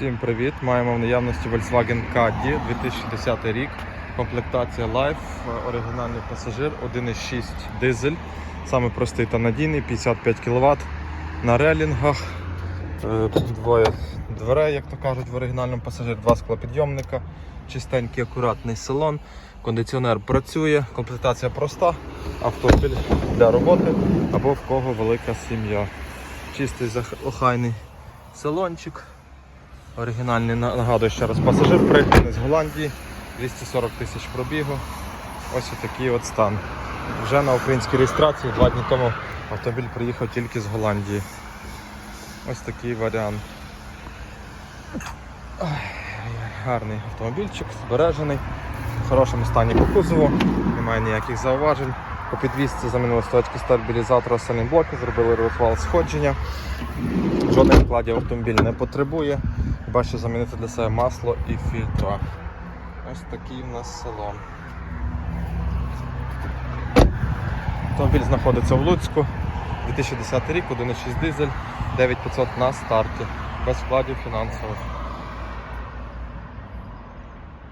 Всім привіт! Маємо в наявності Volkswagen Caddy 2010 рік. Комплектація Life, оригінальний пасажир, 1,6 дизель. Саме простий та надійний, 55 кВт на релінгах. Е, Двоє дверей, як то кажуть, в оригінальному пасажирі, два склопідйомника, чистенький, акуратний салон. Кондиціонер працює, комплектація проста, автомобіль для роботи або в кого велика сім'я. Чистий охайний салончик. Оригінальний нагадую ще раз пасажир пригнаний з Голландії, 240 тисяч пробігу. Ось такий от стан. Вже на українській реєстрації два дні тому автомобіль приїхав тільки з Голландії. Ось такий варіант. Гарний автомобільчик, збережений, в хорошому стані по кузову, немає ніяких зауважень. По підвісці замінили сточки стабілізатора салінблоки, зробили розвал сходження. Жодних вкладів автомобіль не потребує. Що замінити для себе масло і фільтра. Ось такий в нас салон. Автомобіль знаходиться в Луцьку. 2010 рік, 1,6 дизель, 9500 на старті. Без вкладів фінансових.